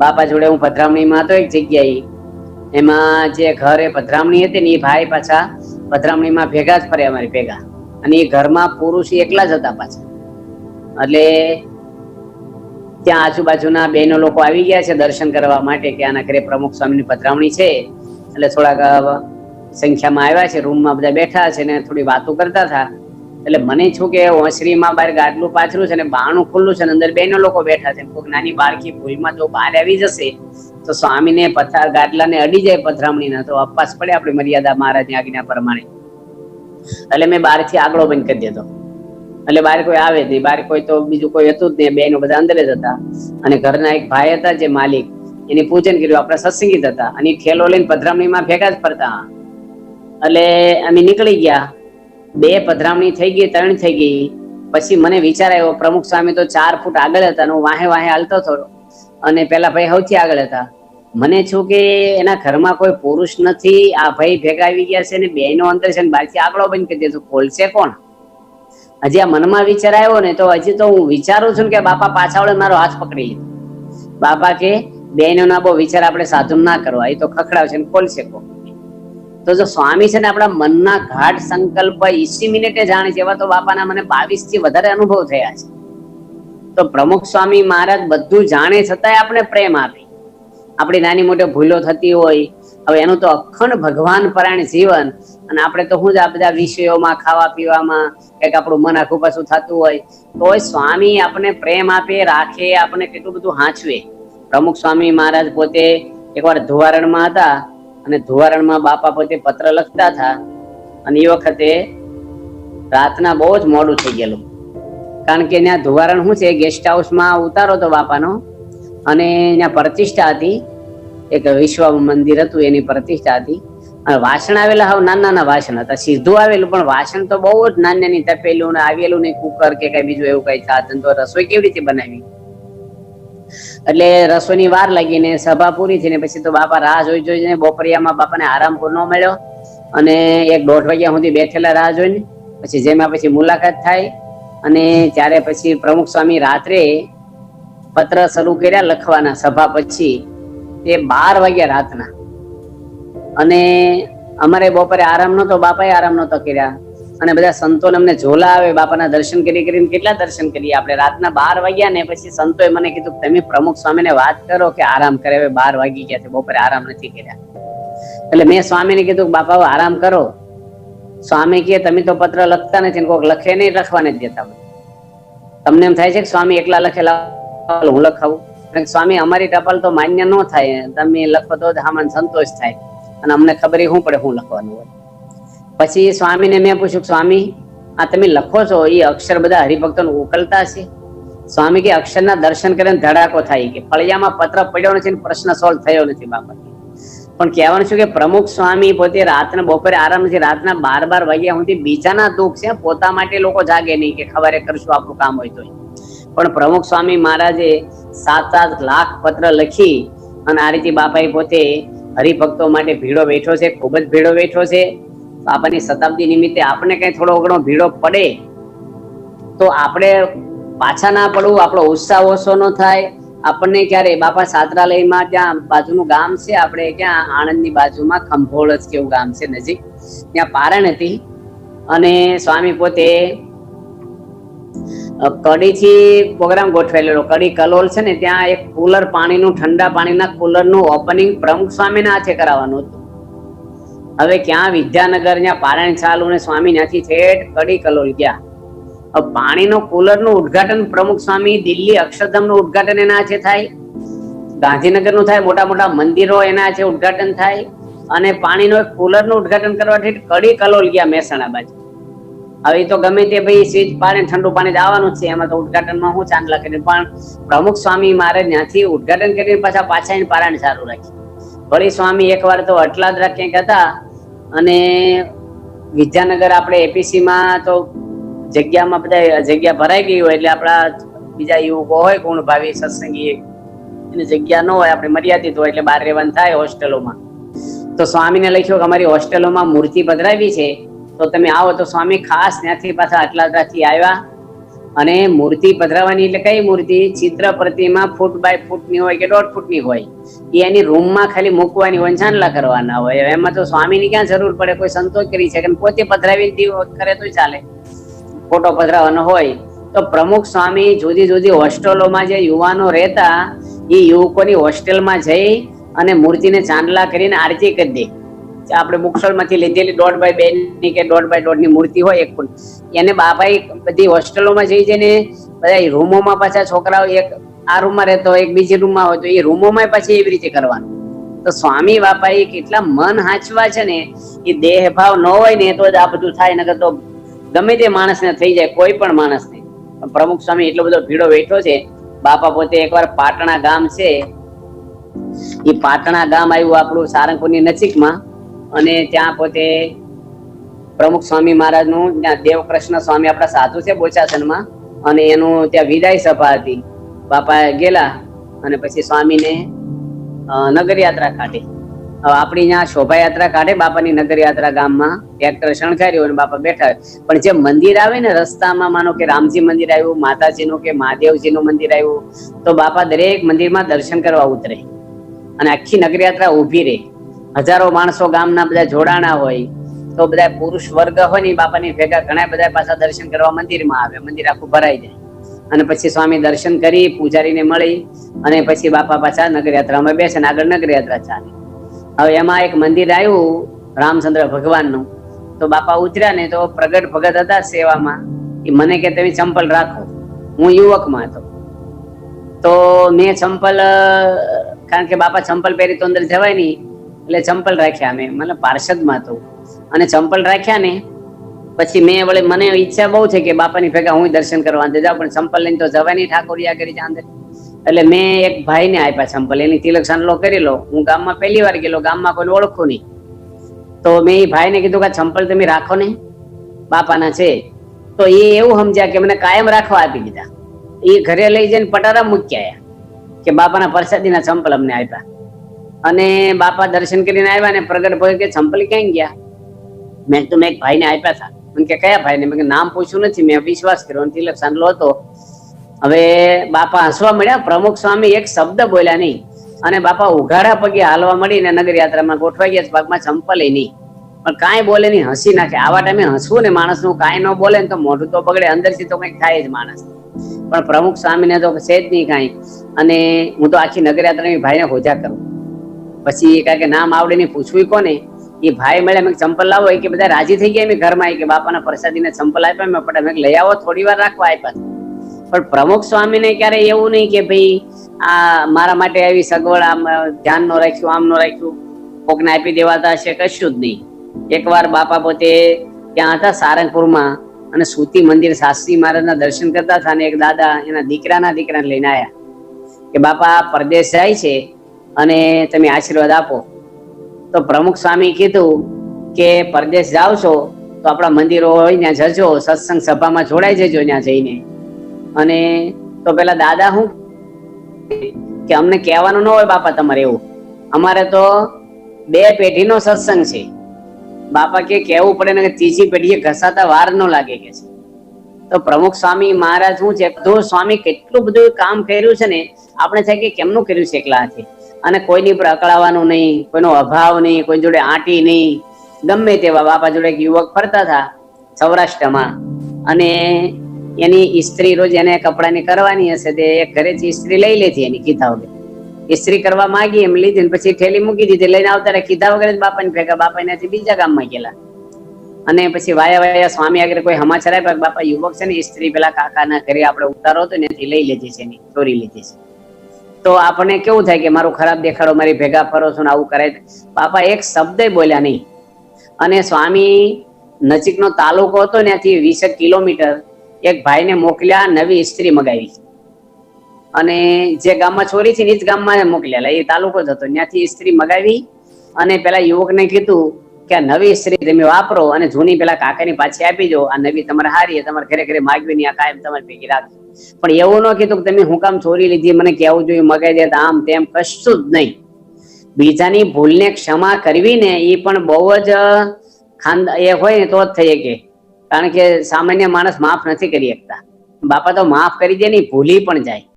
બાપા જોડે હું પધરામણીમાં હતો એક જગ્યાએ. એમાં જે ઘર પધરામણી હતી ને એ ભાઈ પાછા પધરામણીમાં ભેગા જ ફરે અમારી ભેગા. અને એ ઘરમાં પુરુષ એકલા જ હતા પાછા. એટલે ત્યાં આજુબાજુના બહેનો લોકો આવી ગયા છે દર્શન કરવા માટે કે આના ઘરે પ્રમુખ સ્વામીની પધરામણી છે. એટલે થોડાક સંખ્યામાં આવ્યા છે, રૂમમાં બધા બેઠા છે ને થોડી વાતો કરતા હતા. એટલે મને છું કે ઓસરીમાં બહાર ગાડલું પાથરું છે ને બાણું ખુલ્લું છે ને અંદર બેનો લોકો બેઠા છે. કોઈક નાની બાળકી ભૂલમાં જો બહાર આવી જશે, તો સ્વામીને પથાર ગાડલાને અડી જાય પથરામણીના. તો અપાસ પડે આપણી મર્યાદા મહારાજની આજ્ઞા પ્રમાણે. એટલે મેં બહારથી આગળો બંધ કરી દીધો. એટલે બહાર કોઈ આવે જ નહીં. બહાર કોઈ તો બીજું કોઈ હતું જ નહીં. બેનો બધા અંદર જ હતા. અને ઘરના એક ભાઈ હતા જે માલિક, એની પૂજન કર્યું. આપણે સત્સંગીત હતા. અને થેલો લઈને પધરામણીમાં ભેગા જ ફરતા. એટલે અમે નીકળી ગયા. બે પધરામણી થઈ ગઈ, ત્રણ થઈ ગઈ. પછી મને વિચાર આવ્યો, પ્રમુખ સ્વામી તો ચાર ફૂટ આગળ હતા હું વાહે વાહે હાલતો થોડો. અને પેલા ભાઈ સૌથી આગળ હતા. મને છું કે એના ઘરમાં કોઈ પુરુષ નથી, આ ભાઈ ભેગા આવી ગયા છે ને બેનો અંદર છે ને બહારથી આગળ બંધ કરી દેજો, ખોલશે કોણ? હજી આ મનમાં વિચાર આવ્યો ને તો હજી તો હું વિચારું છું ને કે બાપા પાછા વળે મારો હાથ પકડી લીધો બાપા કે બેનો ના બહુ વિચાર, આપણે સાધુ ના કરવા, એ તો ખખડાવશે ને ખોલશે કોણ? તો જો સ્વામી છે ને આપણા મનના ઘાટ સંકલ્પ ઈસી મિનિટે જાણે છે, એવા તો બાપાના મને બાવીસથી વધારે અનુભવ થયા છે. તો પ્રમુખ સ્વામી મહારાજ બધું જાણે છતાંય આપણે પ્રેમ આપી. આપણી નાની મોટી ભૂલો થતી હોય, હવે એનું તો અખંડ ભગવાન પરાયણ જીવન, અને આપણે તો શું જ આ બધા વિષયોમાં, ખાવા પીવામાં, કંઈક આપણું મન આખું પાછું થતું હોય, તોય સ્વામી આપણને પ્રેમ આપે, રાખે આપણને કેટલું બધું હાંચવે. પ્રમુખ સ્વામી મહારાજ પોતે એકવાર ધોવારણમાં હતા અને ધુવારણમાં બાપા પોતે પત્ર લખતા હતા. અને એ વખતે રાતના બહુ જ મોડું થઈ ગયેલું. કારણ કે ત્યાં ધુવારણ શું છે? ગેસ્ટ હાઉસમાં ઉતારો તો બાપાનો. અને ત્યાં પ્રતિષ્ઠા હતી. એક વિશ્વ મંદિર હતું, એની પ્રતિષ્ઠા હતી. અને વાસણ આવેલા હાવ નાના નાના વાસણ હતા. સીધું આવેલું, પણ વાસણ તો બહુ જ નાની નાની તપેલું ને આવેલું ને કુકર કે કઈ બીજું એવું કઈ સાધન તો રસોઈ કેવી રીતે બનાવી? એટલે રસોઈની વાર લાગીને સભા પૂરી થઈને પછી તો બાપા રાહ જોઈ જોઈને બપોરિયામાં બાપાને આરામ પૂરો ન મળ્યો. અને એક દોઢ વાગ્યા સુધી બેઠેલા રાહ જોઈને પછી જેમાં પછી મુલાકાત થાય અને ત્યારે પછી પ્રમુખ સ્વામી રાત્રે પત્ર શરૂ કર્યા લખવાના સભા પછી તે બાર વાગ્યા રાતના. અને અમારે બપોરે આરામ નતો બાપાએ આરામ નતો કર્યા. અને બધા સંતોને અમને ઝોલા આવે, બાપાના દર્શન કરી કરીને કેટલા દર્શન કરીએ? આપણે રાતના બાર વાગ્યા ને પછી સંતોએ મને કીધું તમે પ્રમુખ સ્વામીને વાત કરો કે આરામ કરે. હવે બાર વાગી ગયા છે, બપોરે આરામ નથી કર્યા. એટલે મેં સ્વામીને કીધું બાપા આરામ કરો. સ્વામી કે તમે તો પત્ર લખતા નથી કોઈક લખે નહીં લખવા નથી દેતા તમને એમ થાય છે કે સ્વામી એકલા લખેલા હું લખાવું? સ્વામી, અમારી ટપાલ તો માન્ય ન થાય. તમે લખો તો આમાં સંતોષ થાય. અને અમને ખબર એ શું પડે હું લખવાનું હોય. પછી સ્વામીને મેં પૂછ્યું, સ્વામી, આ તમે લખો છો? એ અક્ષર બધા હરિભક્તોને ઉકલતા છે સ્વામી કે, અક્ષરના દર્શન કરીને ધડાકો થાય કે, ફળિયામાં પત્ર પડ્યો નથી પ્રશ્ન સોલ્વ થયો નથી બાબત પણ કહેવાનું છું કે, પ્રમુખ સ્વામી પોતે રાતના બપોરે આરામથી રાતના બાર બાર વાગ્યા સુધી બીજાના દુઃખ છે, પોતા માટે લોકો જાગે નહીં કે, ખબર કરશું આપણું કામ હોય તો પણ પ્રમુખ સ્વામી મહારાજે સાત સાત લાખ પત્ર લખી અને આ રીતે બાપાએ પોતે હરિભક્તો માટે ભીડો બેઠો છે, ખૂબ જ ભીડો બેઠો છે. બાપાની શતાબ્દી નિમિત્તે આપણે કઈ થોડો ઘણો ભીડો પડે, તો આપણે પાછા ના પડવું, આપણો ઉત્સાહ ઓછો ન થાય. આપણને ક્યારે બાપા સાત્રાલયમાં ત્યાં બાજુનું ગામ છે, આપણે ક્યાં આણંદની બાજુમાં ખંભોળ જ કેવું ગામ છે નજીક. ત્યાં પારણ હતી અને સ્વામી પોતે કડીથી પ્રોગ્રામ ગોઠવેલો, કડી કલોલ છે ને, ત્યાં એક કુલર પાણીનું, ઠંડા પાણીના કુલરનું ઓપનિંગ પ્રમુખ સ્વામીના હાથે કરાવવાનું હતું. હવે ક્યાં વિદ્યાનગર ત્યાં પારાયણ ચાલુ ને સ્વામી ત્યાંથી ઠેઠ કડી કલોલ ગયા? પાણીનો કુલરનું ઉદઘાટન પ્રમુખ સ્વામી દિલ્હી અક્ષરધામનું ઉદઘાટન એના હાથે થાય? ગાંધીનગરનું થાય, મોટા મોટા મંદિરો એના હાથે ઉદઘાટન થાય? અને પાણીનો એક કુલરનું ઉદ્ઘાટન કરવા ઠેઠ કડી કલોલ ગયા મહેસાણા બાજુ? હવે તો ગમે તે ભાઈ સ્વીચ પાણી ઠંડુ પાણી આવવાનું છે, એમાં તો ઉદઘાટનમાં હું ચાંદલા કરીને પણ પ્રમુખ સ્વામી મારે ત્યાંથી ઉદ્ઘાટન કરીને પાછા પાછા પારાયણ સારું રાખ્યું વળી સ્વામી એકવાર તો અટલાદરા ક્યાંક હતા અને વિદ્યાનગર આપણે એપીસી માં તો જગ્યામાં બધા જગ્યા ભરાઈ ગઈ હોય એટલે આપણા બીજા યુવકો હોય ગુણ ભાવી સત્સંગી, એની જગ્યા ન હોય, આપણે મર્યાદિત હોય એટલે બહાર રહેવાનું થાય હોસ્ટેલોમાં. તો સ્વામીને લખ્યું કે અમારી હોસ્ટેલોમાં મૂર્તિ પધરાવી છે, તો તમે આવો. તો સ્વામી ખાસ ત્યાંથી પાછા અટલાદરાથી આવ્યા. અને મૂર્તિ પધરાવવાની એટલે કઈ મૂર્તિ? ચિત્ર પ્રતિમા ફૂટ બાય ફૂટની હોય કે દોઢ ફૂટની હોય. એ એની રૂમમાં ખાલી મૂકવાની હોય છાંદલા કરવાના હોય. એમાં તો સ્વામીની ક્યાં જરૂર પડે? કોઈ સંતોષ કરી છે કે પોતે પધરાવી કરે તો ચાલે. ફોટો પધરાવવાનો હોય. તો પ્રમુખ સ્વામી જુદી જુદી હોસ્ટેલોમાં જે યુવાનો રહેતા, એ યુવકોની હોસ્ટેલમાં જઈ અને મૂર્તિને ચાંદલા કરીને આરતી કરી દે. આપણે બુકસોલમાંથી લીધેલી દોઢ બાય બે ની કે દોઢ બાય દોઢની મૂર્તિ હોય એક ફૂટ એને બાપાએ બધી હોસ્ટેલોમાં જઈ જઈને બધા રૂમોમાં પાછા છોકરાઓ એક આ રૂમમાં રહેતો હોય, એક બીજી રૂમમાં હોય, તો એ રૂમોમાં પાછી એવી રીતે કરવાનું. તો સ્વામી બાપાએ કેટલા મન હાંચવા છે ને, એ દેહ ભાવ ન હોય ને તો જ આ બધું થાય, નકર તો ગમે તે માણસને થઈ જાય, કોઈ પણ માણસને. પ્રમુખ સ્વામી એટલો બધો ભીડો બેઠો છે, બાપા પોતે એકવાર પાટણા ગામ છે, એ પાટણા ગામ આવ્યું આપણું સારંગપુરની નજીકમાં અને ત્યાં પોતે પ્રમુખ સ્વામી મહારાજનું, ત્યાં દેવકૃષ્ણ સ્વામી આપણા સાધુ છે બોચાસનમાં અને એનું ત્યાં વિદાય સભા હતી. બાપા ગેલા અને પછી સ્વામીને નગરયાત્રા નગર યાત્રા કાઢી આપણી ત્યાં શોભાયાત્રા કાઢે બાપાની નગર યાત્રા ગામમાં, ટ્રેક્ટર શણગાર્યું અને બાપા બેઠા પણ જે મંદિર આવે ને રસ્તામાં, માનો કે રામજી મંદિર આવ્યું, માતાજીનું કે મહાદેવજીનું મંદિર આવ્યું, તો બાપા દરેક મંદિરમાં દર્શન કરવા ઉતરે. અને આખી નગર યાત્રા ઊભી રહે. હજારો માણસો ગામના બધા જોડાણા હોય, તો બધા પુરુષ વર્ગ હોય ને બાપાની ભેગા ઘણા બધા પાછા દર્શન કરવા મંદિરમાં આવે. મંદિર આખું ભરાઈ જાય. અને પછી સ્વામી દર્શન કરી, પૂજારીને મળી અને પછી બાપા પાછા નગર યાત્રામાં બેસે ને આગળ નગરયાત્રા ચાલે. હવે એમાં એક મંદિર આવ્યું, રામચંદ્ર ભગવાનનું. તો બાપા ઉતર્યા ને તો પ્રગટ ભગત હતા સેવામાં. એ મને કે, તમે ચંપલ રાખો. હું યુવકમાં હતો. તો મેં ચંપલ કારણ કે બાપા ચંપલ પહેરી તો અંદર જવાય નહીં. એટલે ચંપલ રાખ્યા મેં મતલબ પાર્ષદમાં તો. અને ચંપલ રાખ્યા ને, પછી મેં વળે, મને ઈચ્છા બહુ છે કે બાપાની ભેગા હું દર્શન કરવા અંદર જાઉં, પણ ચંપલ લઈને તો જવાની ઠાકોરિયા કરી અંદર. એટલે મેં એક ભાઈને આપ્યા ચંપલ, એની તિલક સાંડલો કરી લો. હું ગામમાં પહેલી વાર ગયેલો, ગામમાં કોઈ ઓળખું નહીં. તો મેં એ ભાઈને કીધું કે ચંપલ તમે રાખો ને, બાપાના છે. તો એ એવું સમજ્યા કે મને કાયમ રાખવા આપી દીધા. એ ઘરે લઈ જઈને પટારા મૂકી આવ્યા કે બાપાના પરસાદીના ચંપલ અમને આપ્યા. અને બાપા દર્શન કરીને આવ્યા ને પ્રગટ ભાઈ કે છંપલી ક્યાં ગયા? મેં તો મેં એક ભાઈને આપ્યા હતા મને કે કયા ભાઈને? મેં નામ પૂછ્યું નથી, મેં વિશ્વાસ કર્યો તિલક સાંડલો હતો. હવે બાપા હસવા મળ્યા, પ્રમુખ સ્વામી એક શબ્દ બોલ્યા નહીં. અને બાપા ઉઘાડા પગે હાલવા મળીને નગર યાત્રામાં ગોઠવાઈ ગયા ભાગમાં ચંપલે નહીં. પણ કાંઈ બોલે નહીં, હસી નાખે. આવા ટાઈમે હસવું ને માણસનું કાંઈ ન બોલે ને તો મોઢું તો બગડે, અંદરથી તો કંઈક થાય જ માણસ. પણ પ્રમુખ સ્વામીને તો છે જ નહીં કાંઈ. અને હું તો આખી નગર યાત્રાની ભાઈને હોજા કરું. પછી કે નામ આવડે ને પૂછવું કોને? એ ભાઈ મળે અમે ચંપલ લાવો કે બધા રાજી થઈ ગયા મેં ઘરમાં કે બાપાના પ્રસાદીને ચંપલ આપ્યા મેં પટા મેં લઈ આવો, થોડી વાર રાખવા આપ્યા. પણ પ્રમુખ સ્વામીને ક્યારે એવું નહીં કે ભાઈ, આ મારા માટે આવી સગવડ, આમ ધ્યાન નો રાખ્યું, આમ નો રાખ્યું, કોકને આપી દેવાતા હશે? કશું જ નહીં. એકવાર બાપા પોતે ત્યાં હતા સારંગપુરમાં અને સુતી મંદિર શાસ્ત્રી મહારાજના દર્શન કરતા હતા અને એક દાદા એના દીકરાના દીકરાને લઈને આવ્યા કે બાપા પરદેશ જાય છે અને તમે આશીર્વાદ આપો. તો પ્રમુખ સ્વામી કીધું કે પરદેશ જાઓ છો તો આપણા મંદિરો હોય ત્યાં જજો, સત્સંગ સભામાં જોડાઈ જજો ત્યાં જઈને. અને તો પેલા દાદા હું કે અમને કહેવાનું ન હોય બાપા તમારે એવું. અમારે તો બે પેઢીનો સત્સંગ છે. બાપા કે કહેવું પડે ને કે ત્રીજી પેઢીએ ઘસાતા વાર ન લાગે કે છે. તો પ્રમુખ સ્વામી મહારાજ શું છે? તો સ્વામી કેટલું બધું કામ કર્યું છે ને, આપણે થાય કે કેમનું કર્યું છે એકલા હાથે? અને કોઈની પર અકળાવાનું નહીં, કોઈનો અભાવ નહીં, કોઈ જોડે આંટી નહીં. ગમે તેવા બાપા જોડે એક યુવક ફરતા હતા સૌરાષ્ટ્રમાં. અને એની ઇસ્ત્રી રોજ એને કપડાની કરવાની હશે તે એક ઘરેથી ઇસ્ત્રી લઈ લેતી એની કીધા વગર. ઇસ્ત્રી કરવા માંગી એમ લીધી પછી ઠેલી મૂકી દીધી, લઈને આવતા કીધા વગર જ બાપાને ભેગા. બાપા એનાથી બીજા ગામમાં ગયેલા. અને પછી વાયા વાયા સ્વામી આગળ કોઈ સમાચાર આપ્યા બાપા યુવક છે ને ઇસ્ત્રી પેલા કાકાના ઘરે આપણે ઉતારો હતો ને લઈ લીધી છે ચોરી લીધી છે. તો આપણને કેવું થાય કે મારું ખરાબ દેખાડો, મારી ભેગા ફરો છો ને આવું કરે બાપા એક શબ્દ બોલ્યા નહીં. અને સ્વામી નજીકનો તાલુકો હતો ત્યાંથી વીસેક કિલોમીટર એક ભાઈને મોકલ્યા, નવી ઇસ્ત્રી મગાવી. અને જે ગામમાં છોરી છે એ જ ગામમાં મોકલ્યા. એ તાલુકો જ હતો. ત્યાંથી ઇસ્ત્રી મગાવી અને પેલા યુવકને કીધું કે આ નવી ઇસ્ત્રી તમે વાપરો અને જૂની પેલા કાકાની પાછી આપી દો. આ નવી તમારે હારી તમારે ઘરે ઘરે માગવી નહીં આ કાયમ તમારે ભેગી રાખજો. પણ એવું ન કીધું કે તમે હું કામ ચોરી લીધી, મને કેવું જોઈએ, મગાઈ દે આમ તેમ કશું જ નહીં. બીજાની ભૂલને ક્ષમા કરવી ને એ પણ બહુ જ ખાંદ, એ હોય ને તો જ થઈ શકે. કારણ કે સામાન્ય માણસ માફ નથી કરી શકતા. બાપા તો માફ કરી દે ને ભૂલી પણ જાય.